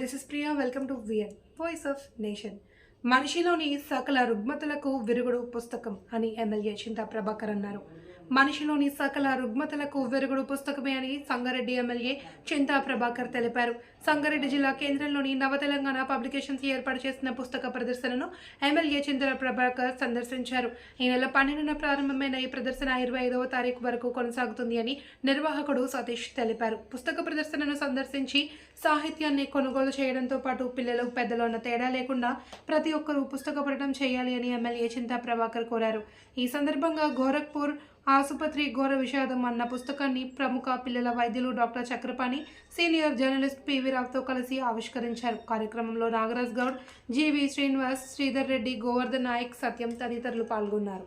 Priya welcome to VN voice of nation మనిషిలోని సకల రుగ్మతలకు విరుగుడు పుస్తకం అని ఎమ్మెల్యే చింతా ప్రభాకర్ అన్నారు. మనిషిలోని సకల రుగ్మతలకు వెరుగుడు పుస్తకమే అని సంగారెడ్డి ఎమ్మెల్యే చింతా ప్రభాకర్ తెలిపారు. సంగారెడ్డి జిల్లా కేంద్రంలోని నవ తెలంగాణ పబ్లికేషన్స్ ఏర్పాటు చేసిన పుస్తక ప్రదర్శనను ఎమ్మెల్యే చింతా ప్రభాకర్ సందర్శించారు. ఈ నెల పన్నెండున ప్రారంభమైన ఈ ప్రదర్శన ఇరవై ఐదవ తారీఖు వరకు కొనసాగుతుంది అని నిర్వాహకుడు సతీష్ తెలిపారు. పుస్తక ప్రదర్శనను సందర్శించి సాహిత్యాన్ని కొనుగోలు చేయడంతో పాటు పిల్లలు పెద్దలు అన్న తేడా లేకుండా ప్రతి ఒక్కరూ పుస్తక పఠనం చేయాలి అని ఎమ్మెల్యే చింతా ప్రభాకర్ కోరారు. ఈ సందర్భంగా గోరఖ్పూర్ ఆసుపత్రి ఘోర విషాదం అన్న పుస్తకాన్ని ప్రముఖ పిల్లల వైద్యులు doctor Chakrapani senior journalist PV రావుతో కలిసి ఆవిష్కరించారు. కార్యక్రమంలో నాగరాజ్ గౌడ్ జీవి శ్రీనివాస్ శ్రీధర్ రెడ్డి గోవర్ధన్ నాయక్ సత్యం తదితరులు పాల్గొన్నారు.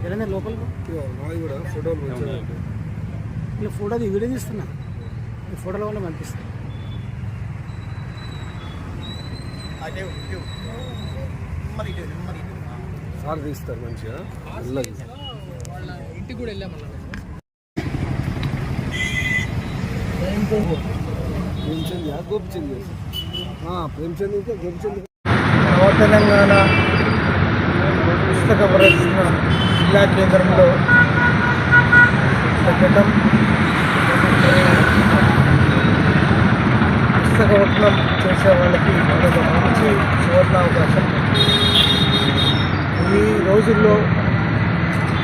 ఇదిగో నాది కూడా ఫోటోలు ఇలా ఫోటో అది వీడియో తీస్తున్నా. ఈ ఫోటోలో వల్ల పంపిస్తాను సార్ తీస్తారు మంచిగా. వెళ్ళదు ఇంటికి కూడా వెళ్ళామన్నా ప్రేమచంద్ గోపిచంద్ ఆ, ప్రేమచంద్ ఇంకా గోపిచంద్ తెలంగాణ పుస్తక ప్రదర్శన జిల్లా కేంద్రంలో పెట్టడం. పుస్తక పఠనం చేసే వాళ్ళకి మనకు మంచి సువర్ణావకాశం ఈ రోజుల్లో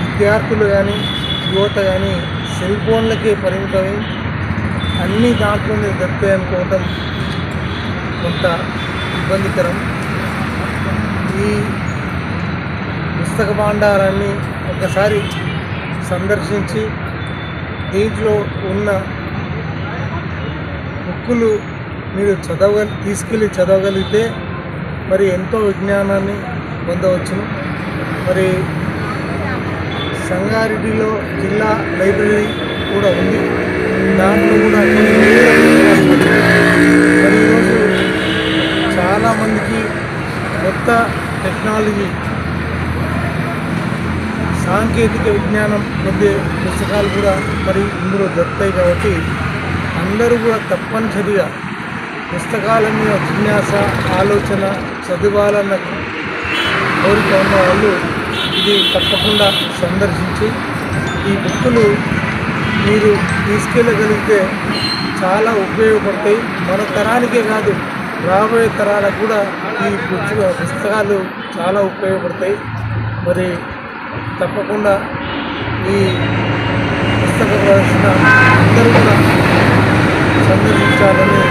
విద్యార్థులు కానీ యువత కానీ సెల్ ఫోన్లకే పరిమితమై అన్ని దాంట్లోనే దొరుకుతాయి అనుకోవటం కొంత ఇబ్బందికరం. ఈ పుస్తక భాండారాన్ని ఒకసారి సందర్శించి దీంట్లో ఉన్న బుక్కులు మీరు చదవ తీసుకెళ్ళి చదవగలిగితే మరి ఎంతో విజ్ఞానాన్ని పొందవచ్చును. మరి సంగారెడ్డిలో జిల్లా లైబ్రరీ కూడా ఉంది. దాంట్లో కూడా మరి ఈరోజు చాలామందికి కొత్త టెక్నాలజీ సాంకేతిక విజ్ఞానం పొందే పుస్తకాలు కూడా మరి ఇందులో దొరుకుతాయి కాబట్టి అందరూ కూడా తప్పనిసరిగా పుస్తకాల మీద జిజ్ఞాస ఆలోచన చదివాలన్న కోరిక ఉన్న వాళ్ళు ఇది తప్పకుండా సందర్శించి ఈ బుక్కులు మీరు తీసుకెళ్ళగలిగితే చాలా ఉపయోగపడతాయి. మన తరానికే కాదు రాబోయే తరాలకు కూడా ఈ పుస్తకాలు చాలా ఉపయోగపడతాయి. మరి తప్పకుండా ఈ పుస్తక ప్రదర్శన అందరూ కూడా సందర్శించాలని